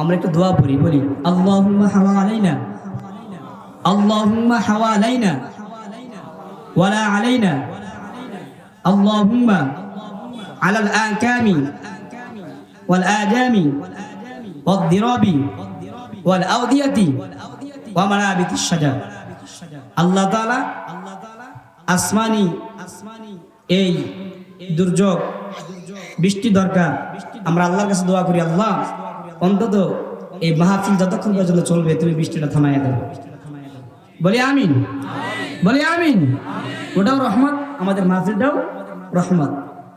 আমরা একটু দোয়া পড়ি বলি, আল্লাহুম্মা হাওয়া আলাইনা, আল্লাহুম্মা হাওয়া আলাইনা, ওয়ালা আলাইনা, আল্লাহুম্মা আলাল আকামি, ওয়াল আজামি ওয়াল দিরাবি, ওয়াল আউদিয়াতি ওয়া মানাবিতিস শাজার। আল্লাহ তাআলা আসমানি, এই দুর্যোগ, বৃষ্টি দরকার। আমরা আল্লাহর কাছে দোয়া করি, আল্লাহ অন্তত এই মাহফিল যতক্ষণ পর্যন্ত চলবে, তুমি বৃষ্টিটা থামাইয়া দেবে বলি আমিন। বলি আমিন। ওটাও রহমত, আমাদের মাহফিলটাও রহমত।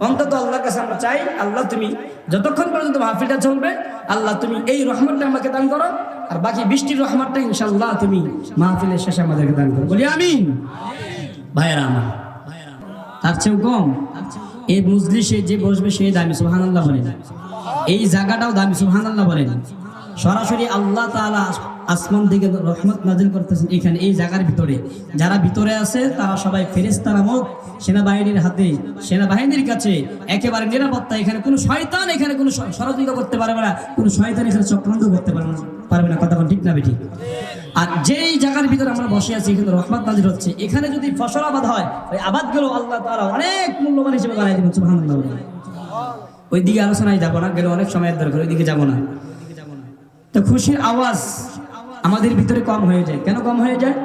অন্তত আল্লাহর কাছে আমরা চাই, আল্লাহ তুমি যতক্ষণ পর্যন্ত মাহফিলটা চলবে, আল্লাহ তুমি এই রহমতটা আমাকে দান করো, আর বাকি বৃষ্টির রহমতটা ইনশাল্লাহ তুমি মাহফিলের শেষে আমাদেরকে দান করো। বলি আমিন। ভাইয়েরা আমার, তার চেয়েও কম এই মজলিসে যে বসবে সে দামি সুহান আল্লাহ বলেন এই জায়গাটাও দামি সুহান আল্লাহ বলেন। সরাসরি আল্লাহ তাআলা আসমান থেকে রহমত নাজিল করতেছেন এখানে এই জায়গার ভিতরে। যারা ভিতরে আছে, তারা সবাই ফেরেস্তা নামক সেনাবাহিনীর হাতে, সেনাবাহিনীর কাছে একেবারে নিরাপত্তা, এখানে কোনো শয়তান, এখানে কোনো ষড়যন্ত্র করতে পারবে না, কোনো শয়তান এখানে চক্রান্ত করতে পারবে না পারবে না, কথা ঠিক না বেঠিক। আর যেই জায়গার ভিতরে আমরা বসে আছি, এখানে রহমত নাজির হচ্ছে, এখানে যদি ফসল আবাদ হয়, ওই আবাদগুলো আল্লাহ তাআলা অনেক মূল্যবান হিসেবে বানাই দিবেন, সুবহানাল্লাহ ওই দিকে আলোচনায় যাব না, গেলে অনেক সময়ের দরকার ওই দিকে যাব না। তো খুশির আওয়াজ আমাদের ভিতরে কম হয়ে যায়। কেন কম হয়ে যায়?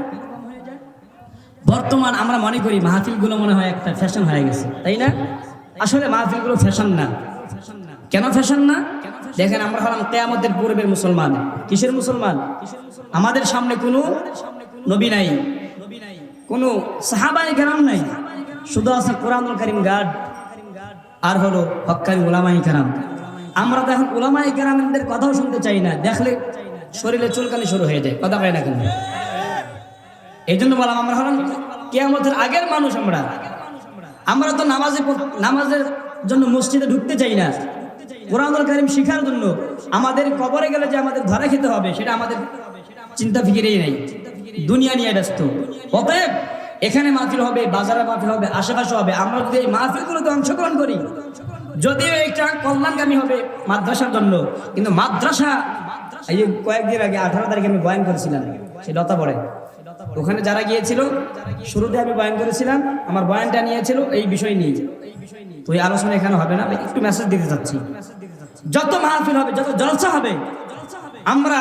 বর্তমান আমরা মনে করি মাহফিলগুলো মনে হয় একটা ফ্যাশন হয়ে গেছে, তাই না? আসলে মাহফিলগুলো ফ্যাশন না। কেন ফ্যাশন না? দেখেন আমরা হলাম কেয়ামতের পূর্বের মুসলমান। কিসের মুসলমান? আমাদের সামনে কোনো নবী নাই, কোনো সাহাবাই গ্রাম নাই। শুধু আছে কোরআনুল করিম গার্ড। আর হলো হক্কানি ওলামাই কেরাম। আমরা তো এখন ওলামাই কেরামদের কথাও শুনতে চাই না, দেখলে শরীরে চুলকানি শুরু হয়ে যায়, কথা পাই না কেন? এই জন্য বললাম, আমরা হলাম কেয়ামতের আগের মানুষ আমরা। আমরা তো নামাজে নামাজের জন্য মসজিদে ঢুকতে চাই না। কোরআনুল কারিম শিখার জন্য আমাদের কবরে গেলে যে আমাদের ধরে খেতে হবে, সেটা আমাদের চিন্তা ফিকিরেই নেই। দুনিয়া নিয়ে ব্যস্ত। অতএব এখানে মাহফিল হবে, বাজারে মাহফিল হবে, আশেপাশে হবে। আমরা যদি এই মাহফিলগুলোতে অংশগ্রহণ করি, যদিও এটা কল্যাণকামী হবে মাদ্রাসার জন্য, কিন্তু মাদ্রাসা, এই কয়েকদিন আগে, আঠারো তারিখে আমি বয়ান করেছিলাম, সে লতা পড়ে। ওখানে যারা গিয়েছিল, শুরুতে আমি বয়ান করেছিলাম, আমার বয়ানটা নিয়েছিল, এই বিষয় নিয়ে। তো এই আলোচনা এখানে হবে না, আমি একটু মেসেজ দিতে চাচ্ছি। যত মাহফিল হবে, যত জলসা হবে, আমরা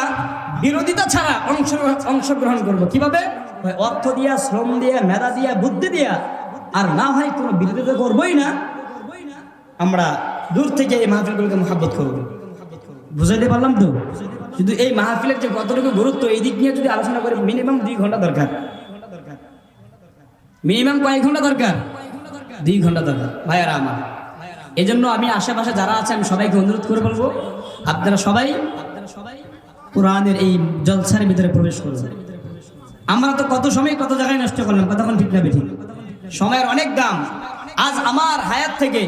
বিরোধিতা ছাড়া অংশ অংশগ্রহণ করব। কীভাবে? অর্থ দিয়া শ্রম দিয়া মেধা দিয়া বুদ্ধি দিয়া। আর না হয় কোনো বিরোধিতা করবই না। আমরা দূর থেকে এই মাহফিলগুলোকে মহাব্বত করব। বুঝাইতে পারলাম তো? শুধু এই মাহফিলের যে কতটুকু গুরুত্ব এই দিক নিয়ে যদি আলোচনা করি মিনিমাম দুই ঘণ্টা দরকার। মিনিমাম কয়েক ঘণ্টা দরকার? দুই ঘণ্টা দরকার। ভাইয়ারা আমার। এই জন্য আমি আশেপাশে যারা আছে আমি সবাইকে অনুরোধ করে বলব আপনারা সবাই আপনারা সবাই কোরআনের এই জলসার ভিতরে প্রবেশ করবেন আমরা তো কত সময় কত জায়গায় নষ্ট করলাম, কতক্ষণ ঠিক না ঠিক সময়ের অনেক দাম। আজ আমার হায়াত থেকে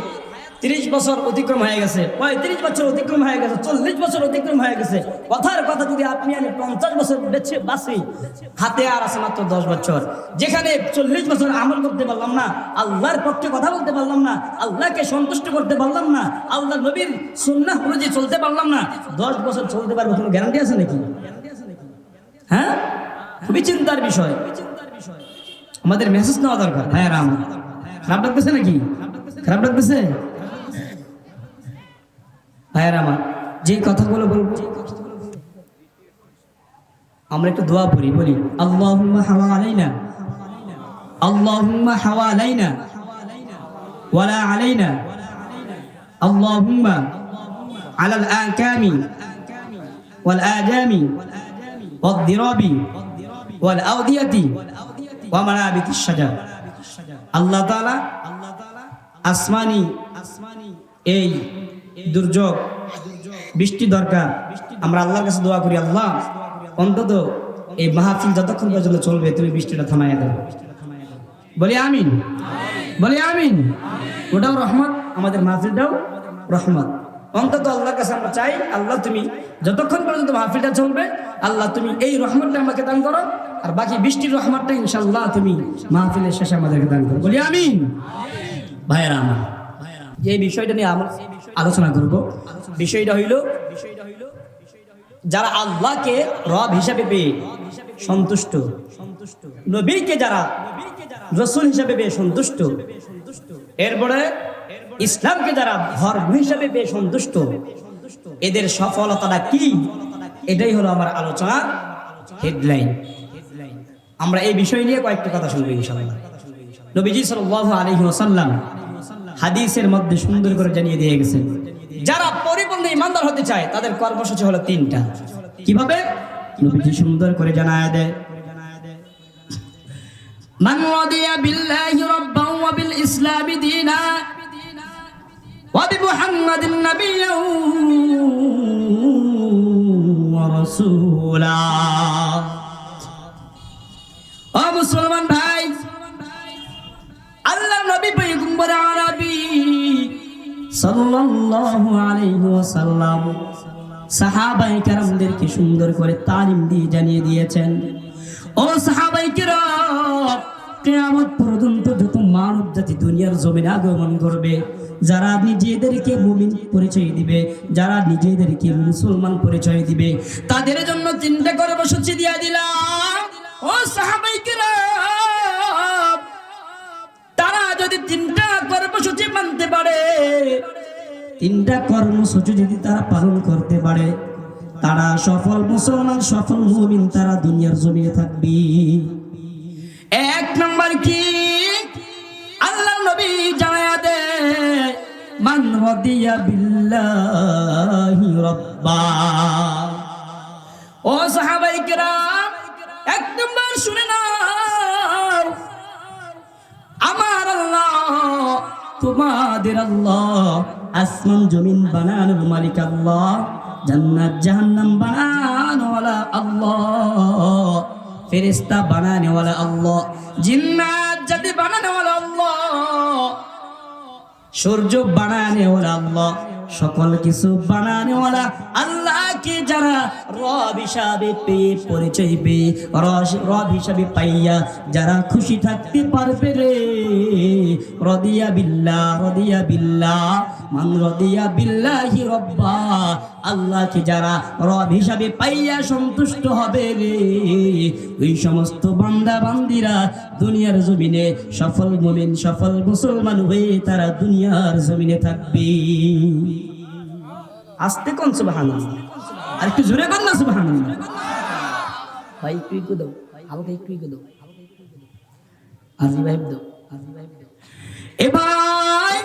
তিরিশ বছর অতিক্রম হয়ে গেছে। পঁয়ত্রিশ বছর অতিক্রম হয়ে গেছে, চল্লিশ বছর অতিক্রম হয়ে গেছে। কথার কথা যদি আপনি আমি পঞ্চাশ বছর বেছে বাঁচি, হাতে আর আছে মাত্র দশ বছর। যেখানে চল্লিশ বছর আমল করতে পারলাম না, আল্লাহর পক্ষে কথা বলতে পারলাম না, আল্লাহকে সন্তুষ্ট করতে পারলাম না আল্লাহ নবীর সুন্নাহ অনুযায়ী চলতে পারলাম না, দশ বছর চলতে পারব, কোনো গ্যারান্টি আছে নাকি? হ্যাঁ? খুবই চিন্তার বিষয়। আমাদের মেসেজ নেওয়া দরকার। হ্যাঁ রাম। খারাপ লাগতেছে নাকি? খারাপ লাগতেছে হ্যাঁ আমার যে কথাগুলো বলব, আমরা একটু দোয়া পড়ি, বলি, আল্লাহুম্মা হাওয়া আলাইনা, আল্লাহুম্মা হাওয়া আলাইনা, ওয়ালা আলাইনা, আল্লাহুম্মা আলাল আকামি ওয়াল আজামি ওয়াল আউদিয়াতি ওয়া মানাবিতিস সাজা আল্লাহ তাআলা আসমানি এই দুর্যোগ, বৃষ্টি দরকার। আমরা আল্লাহর কাছে দোয়া করি, আল্লাহ, অন্তত এই মাহফিল যতক্ষণ পর্যন্ত চলবে, তুমি বৃষ্টিটা থামাইয়া দাও। বলি আমিন। বলি আমিন। ওটাও রহমত, আমাদের মাহফিলটাও রহমত। অন্তত আল্লাহর কাছে আমরা চাই, আল্লাহ তুমি যতক্ষণ পর্যন্ত মাহফিলটা চলবে, আল্লাহ তুমি এই রহমতটা আমাকে দান করো, আর বাকি বৃষ্টির রহমতটা ইনশাল্লাহ তুমি মাহফিলের শেষে আমাদেরকে দান করো। বলি আমিন। ভাইয়েরা আমার, যে বিষয়টা নিয়ে আমরা আলোচনা করব, বিষয়টা হইল, যারা আল্লাহকে রব হিসাবে পেয়ে সন্তুষ্ট, নবীকে যারা রসুল হিসাবে পেয়ে সন্তুষ্ট, এরপরে ইসলামকে যারা ধর্ম হিসাবে বেশ সন্তুষ্ট, এদের সফলতাটা কি? এটাই হলো আমার আলোচনা হেডলাইন আমরা এই বিষয় নিয়ে কয়েকটা কথা শুনব ইনশাআল্লাহ। নবীজি সাল্লাল্লাহু আলাইহি ওয়াসাল্লাম হাদিসের মধ্যে সুন্দর করে জানিয়ে দিয়ে গেছেন যারা পরিপূর্ণ ইমানদার হতে চায়, তাদের কর্মসূচি হলো তিনটা। কীভাবে? নবীজি সুন্দর করে জানায় দেয়। মান রাদিয়া বিল্লাহি রাব্বান ওয়া বিল ইসলামি দীনা وبمحمد نبيا ورسولا ও মুসলমান ভাই আল্লাহ নবী পয়গম্বর আরবি সাল্লাল্লাহু আলাইহি ওয়াসাল্লাম সাহাবাই কেরামদেরকে সুন্দর করে তালিম দিয়ে জানিয়ে দিয়েছেন ও সাহাবাই কেরাম কিয়ামত পর্যন্ত যত মানব জাতি দুনিয়ার জমিনে আগমন করবে, যারা নিজেদেরকে মুমিন পরিচয় দিবে, যারা নিজেদেরকে মুসলমান পরিচয় দিবে, তাদের জন্য চিন্তা করে বসেছি দিয়া দিলাম। ও তারা যদি তিনটা কর্মসূচি মানতে পারে তিনটা কর্মসূচি যদি তারা পালন করতে পারে, তারা সফল মুসলমান, সফল মুমিন তারা দুনিয়ার জমিনে থাকবে। নম্বর কি? আল্লাহ নবী জানায়া দে, মান রাদিয়া বিল্লাহি রাব্বা। ও সাহাবাই কেরাম, এক নম্বর শুনে নাও। আমার আল্লাহ, তোমাদের আল্লাহ, আসমান, জমিন বানানোর মালিক আল্লাহ, জান্নাত, জাহান্নাম বানানোওয়ালা আল্লাহ। ফেরেস্তা বানানোওয়ালা আল্লাহ। জিন্নাত জাতি বানানোওয়ালা আল্লাহ। সূর্য বানানেওয়ালা আল্লাহ। সকল কিছু বানানেওয়ালা আল্লাহকে যারা রব হিসাবে পেয়ে পরিচয় পেয়ে, রস- রব হিসাবে পাইয়া যারা খুশি থাকতে পারবে রে। রদিয়া বিল্লাহ রদিয়া বিল্লাহ, মান রদিয়া বিল্লাহি রব্বা। আল্লাহকে যারা রব হিসাবে পাইয়া সন্তুষ্ট হবে রে। ওই সমস্ত বান্দা বান্দিরা দুনিয়ার জমিনে সফল মুমিন, সফল মুসলমান হয়ে তারা দুনিয়ার জমিনে থাকবে। আসতে কোন সুবাহান আর একটু জোরে কর না সুবাহান ভাই একটু একটু দাও। আমাকে একটু একটু দাও। রিভাইভ দাও। এ ভাই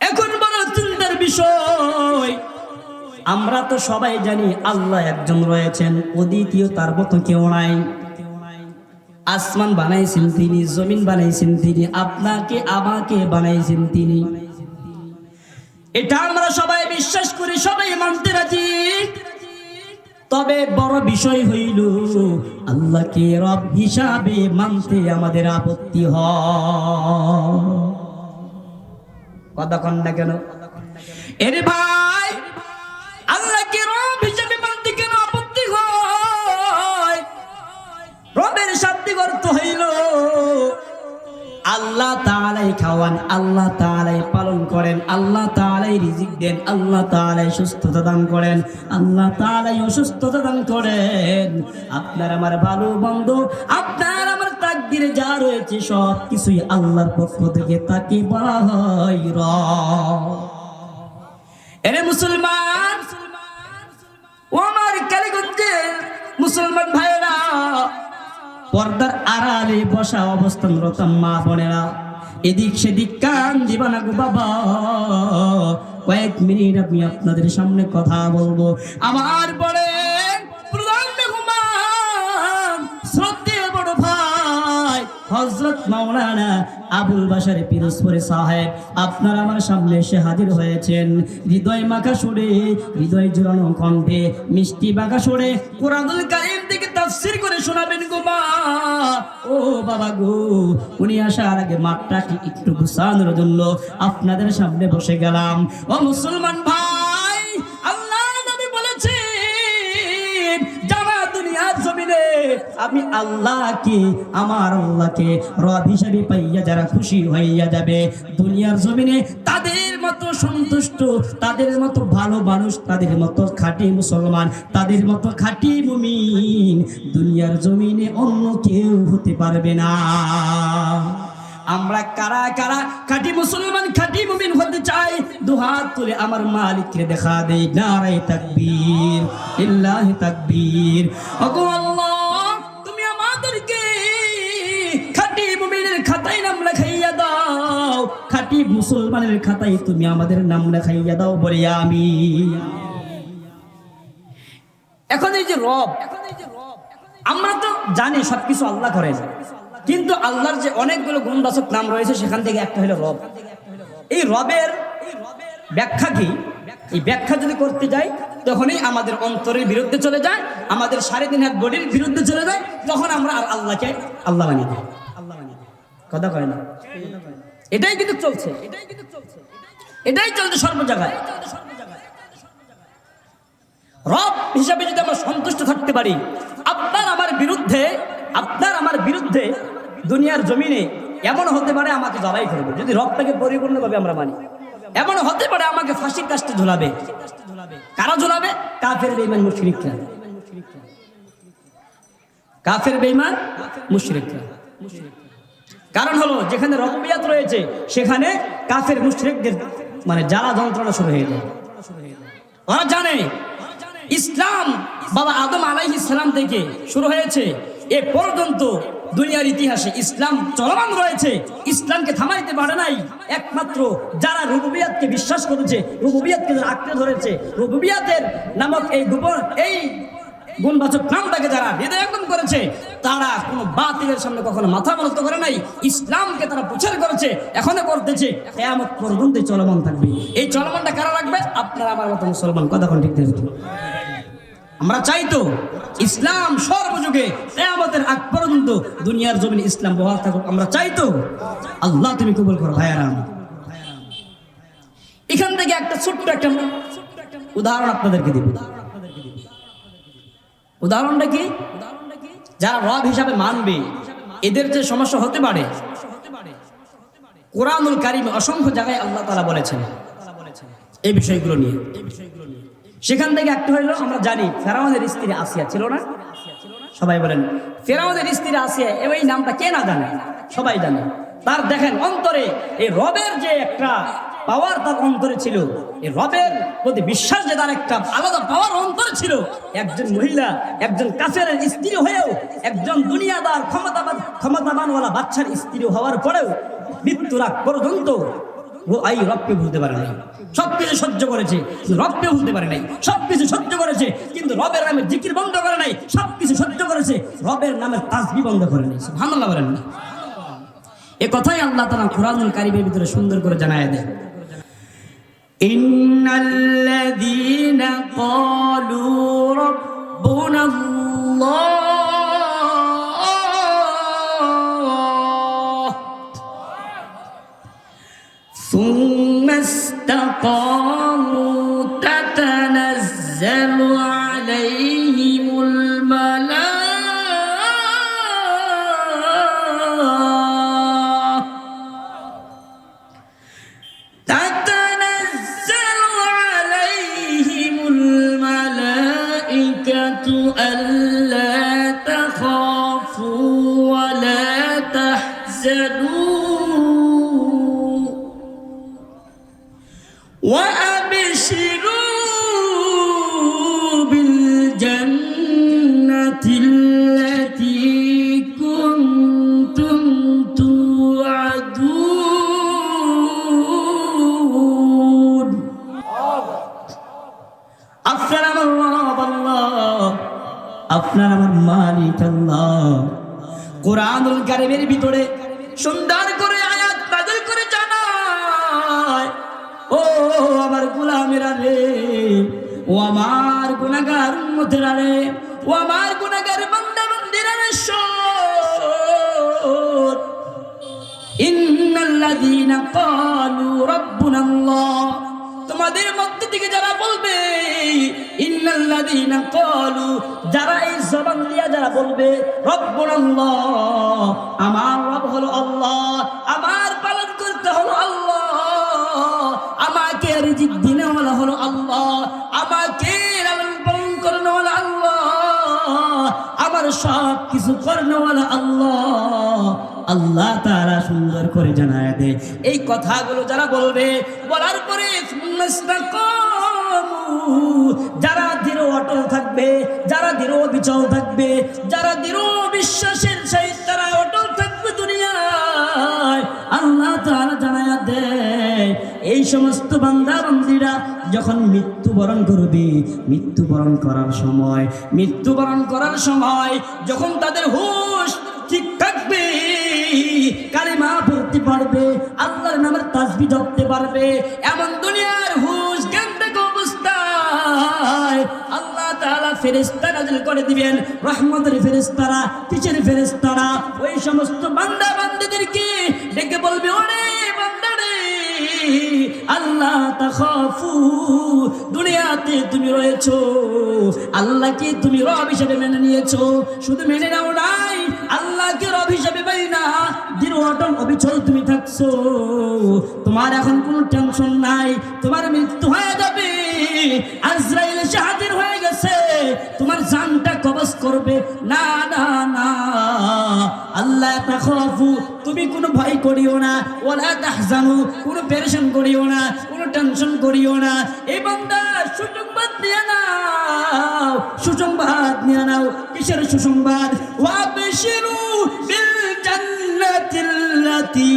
এখন বড় চিন্তার বিষয়। আমরা তো সবাই জানি আল্লাহ একজন রয়েছেন অদ্বিতীয় তার মতো কেউ নাই। আসমান বানাইছেন তিনি জমিন বানাইছেন তিনি আপনাকে আমাকে বানাইছেন তিনি। এটা আমরা সবাই বিশ্বাস করি, সবাই মানতে রাজি। তবে বড় বিষয় হইল, আল্লাহকে রব হিসাবে মানতে আমাদের আপত্তি হ কতক্ষণ না কেন? এর ভাই আল্লাহ তাআলাই খাওয়ান, আল্লাহ তাআলাই পালন করেন, আল্লাহ তালাই রিজিক দেন, আল্লাহ তালাই সুস্থতা দান করেন, আল্লাহ তালাই অসুস্থতা দান করেন। আপনার আমার ভালো বন্ধু, আপনার আমার তাকদিরে যা রয়েছে সব কিছুই আল্লাহর পক্ষ থেকে তাকে বলা হয় রব। এরে মুসলমান, ও আমার মুসলমান ভাইয়েরা পর্দার আড়ালে বসা অবস্থানরত মা বোনেরা, এদিক সেদিক কান দিবা না গো বাবা। কয়েক মিনিট আমি আপনাদের সামনে কথা বলব। আমার পরে হজরত মাওলানা আবুল বাসার পিরোজপুরে সাহেব, আপনার আমার সামনে এসে হাজির হয়েছেন। হৃদয় মাখা সুরে, হৃদয় জোরানো কণ্ঠে, মিষ্টি বাঁকা সুরে, কোরআনুল কারিম থেকে তাফসির করে শোনাবেন গো মা। ও বাবা গো, উনি আসার আগে মাঠটাকে একটু গুছানোর জন্য আপনাদের সামনে বসে গেলাম। ও মুসলমান ভাই আমি আল্লাহকে, আমার আল্লাহকে রব হিসাবে পাইয়া যারা খুশি হইয়া যাবে। দুনিয়ার জমিনে তাদের মতো সন্তুষ্ট, তাদের মতো ভালো মানুষ, তাদের মতো খাঁটি মুসলমান, তাদের মতো খাঁটি মুমিন দুনিয়ার জমিনে অন্য কেউ হতে পারবে না। আমরা কারা কারা খাঁটি মুসলমান, খাঁটি মুমিন হতে চাই, দুহাত তুলে আমার মালিককে দেখা দেই। নারাই তাকবীর, ইল্লাহি তাকবীর। ওগো খাঁটি মুসলমানের খাতায় তুমি আমাদের নাম লেখাইয়া দাও বলে আমি। এখন এই যে রব, আমরা তো জানি সবকিছু আল্লাহ করে কিন্তু আল্লাহর যে অনেকগুলো গুণবাচক নাম রয়েছে, সেখান থেকে একটা হলো রব। এই রবের ব্যাখ্যা কি? এই ব্যাখ্যা যদি করতে যাই, তখনই আমাদের অন্তরের বিরুদ্ধে চলে যায়, আমাদের সাড়ে তিন হাত বডির বিরুদ্ধে চলে যায়, তখন আমরা আর আল্লাহকে আল্লাহ বানিয়ে দিই কথা কয় না? এটাই কিন্তু চলছে। এটাই চলছে সর্ব জায়গায়। রব হিসাবে যদি আমরা সন্তুষ্ট থাকতে পারি, আপনার আমার বিরুদ্ধে, আপনার আমার বিরুদ্ধে দুনিয়ার জমিনে এমন হতে পারে আমাকে জবাই করবে। যদি রবটাকে পরিপূর্ণভাবে আমরা মানি। এমন হতে পারে আমাকে ফাঁসির কাজটা ঝোলাবে। কারা ঝোলাবে? কাফের বেইমান মুশরিকরা। কাফের বেইমান মুশরিকরা। কারণ হলো, যেখানে রববিয়াত রয়েছে, সেখানে কাফের মুশরিকদের মানে জ্বালা যন্ত্রণা শুরু হয়ে যায়। ওরা জানে, ইসলাম বাবা আদম আলাইহিস ইসলাম থেকে শুরু হয়েছে। এ পর্যন্ত দুনিয়ার ইতিহাসে ইসলাম চলমান রয়েছে। ইসলামকে থামাইতে পারে নাই। একমাত্র যারা রুবুবিয়াতকে বিশ্বাস করেছে, রুবুবিয়াতকে যারা আঁকড়ে ধরেছে, রুবুবিয়াতের নামক এই গোপন, এই গুণবাচক নামটাকে যারা হৃদয়ঙ্গম করেছে, তারা কোনো বাতিলের সামনে কখনো মাথা মনত করে নাই। ইসলামকে তারা প্রচার করেছে এখনও করতেছে কেয়ামত পর্যন্ত চলমান থাকবে। এই চলমানটা কারা রাখবে? আপনারা আমার মতো মুসলমান, কথা কোন ঠিক থাকবে আমরা চাই তো ইসলাম সর্বযুগে কেয়ামতের আগ পর্যন্ত দুনিয়ার জমিনে ইসলাম বহাল থাকুক। আমরা চাই তো আল্লাহ তুমি কবুল করো ভাইয়ারাম এখান থেকে একটা ছোট্ট একটা উদাহরণ আপনাদেরকে দিব। উদাহরণটা কি? যারা রব হিসাবে মানবে, এদের যে সমস্যা হতে পারে, কোরআনুল কারিমে অসংখ্য জায়গায় আল্লাহ তালা বলেছেন এই বিষয়গুলো নিয়ে। সেখান থেকে একটা হইল, আমরা জানি ফেরাউনের স্ত্রী আসিয়া ছিল না। সবাই বলেন, ফেরাউনের স্ত্রী আসিয়া এই নামটা কে না জানে? সবাই জানে। তার দেখেন অন্তরে এই রবের যে একটা পাওয়ার তার অন্তরে ছিল। রবের প্রতি বিশ্বাস যে তার একটা আলাদা পাওয়ার ছিল, একজন মহিলা, একজন কাছের স্ত্রী হয়েও একজন দুনিয়াদার ক্ষমতাবান ক্ষমতাবানওয়ালা বাচ্চার স্ত্রী হওয়ার পরেও পর্যন্ত ও রবকে ভুলতে পারে নাই। সহ্য করেছে রবকে ভুলতে পারে নাই। সবকিছু সহ্য করেছে, কিন্তু রবের নামে জিকির বন্ধ করে নাই। সবকিছু সহ্য করেছে, রবের নামের তাসবি বন্ধ করে নাই। সুবহানাল্লাহ বলেন না। এ কথাই আল্লাহ তাআলা কোরআনুল কারীমের ভিতরে সুন্দর করে জানায় দেয় إن الذين قالوا ربنا الله আপনার আমার মালিক আল্লাহ। কোরআনুল কারিমের ভিতরে সুন্দর করে, আয়াত নাযিল করে জানায়, ও আমার গোলামেরা রে, ও আমার গুনাহগার উম্মতেরা রে, ও আমার গুনাহগার বান্দা বান্দিরা রে, শোন। ইন্নাল্লাযীনা ক্বালু রাব্বুনাল্লাহ। তোমাদের মধ্যে থেকে যারা বলবে ইন্নাল্লাযীনা ক্বালু, যারা এই জবান দিয়া যারা বলবে, রব্বুনাল্লাহ, আমার রব হলো আল্লাহ, আমার পালন করতে হলো আল্লাহ আমার রিজিক হলো আল্লাহ, আমাকে লালন পালন আল্লাহ, আমার সব কিছু করেনওয়ালা আল্লাহ। আল্লাহ তারা সুন্দর করে জানায় দে এই কথাগুলো যারা বলবে, বলার পরে যারা থাকবে, যারা দৃঢ় বিচল থাকবে, যারা দৃঢ় বিশ্বাসের সহিত তারা অটল থাকবে দুনিয়ায়। আল্লাহ তাআলা জানায়া দেয়, এই সমস্ত বান্দা বান্দিরা যখন মৃত্যুবরণ করবে, মৃত্যুবরণ করার সময়, মৃত্যুবরণ করার সময় যখন তাদের হুশ ঠিক থাকবে, কালিমা পড়তে পারবে, আল্লাহর নামের তাসবি জপতে পারবে, এমন দুনিয়ার তাআলা ফেরেশতা নাযিল করে দিবেন। রহমতের ওই সমস্ত বান্দা ডেকে বলবে আল্লাহ তাখাফু, দুনিয়াতে তুমি রয়েছো। আল্লাহকে তুমি রব হিসেবে মেনে নিয়েছো। শুধু মেনে নাও নাই, আল্লাহকে রব হিসেবে পাই না, দৃঢ় অটল অবিচল তুমি থাকছো। তোমার এখন কোনো টেনশন নাই, তোমার মৃত্যু হয়ে যাবে। আজরাইল এসে হাজির হয়ে গেছে। তোমার জানটা কবজ করবে। না না না। আল্লাহ তাখাফু তুমি কোনো ভয় করিও না। ওলা তাহজানু, কোনো পেরেশান করিও না, কোনো টেনশন করিও না। বান্দা সুসংবাদ নিয়ে নাও। সুসংবাদ নিয়ে নাও। কিসের সুসংবাদ ওয়াবশিরু বিল জান্নাতিল্লাতি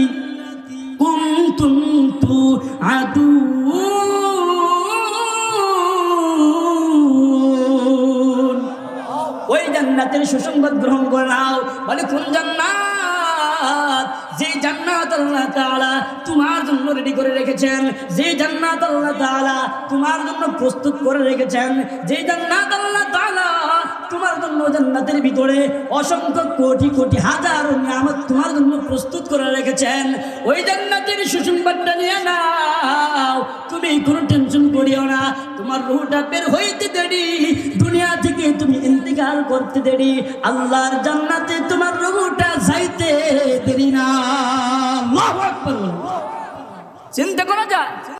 কুনতুম তুআদুন। জান্নাতের সুসংবাদ গ্রহণ করে নাও। বলে, কোন জান্নাত? যে জান্নাত আল্লাহ তাআলা তোমার জন্য রেডি করে রেখেছেন, যে জান্নাত আল্লাহ তাআলা তোমার জন্য প্রস্তুত করে রেখেছেন, যে জান্নাত আল্লাহ তাআলা তোমার জন্য জান্নাতের ভিতরে অসংখ্য কোটি কোটি, হাজার নিয়ামত তোমার জন্য প্রস্তুত করে রেখেছেন। ওই জান্নাতের সুসংবাদটা নিয়ে নাও। তুমি কোনো টেনশন করিও না। তোমার রুহটা বের হইতে দেরি। দুনিয়া থেকে তুমি ইন্তিকাল করতে দেরি। আল্লাহর জান্নাতে তোমার রুটা যাইতে দেরি না। চিন্তা করা যায়।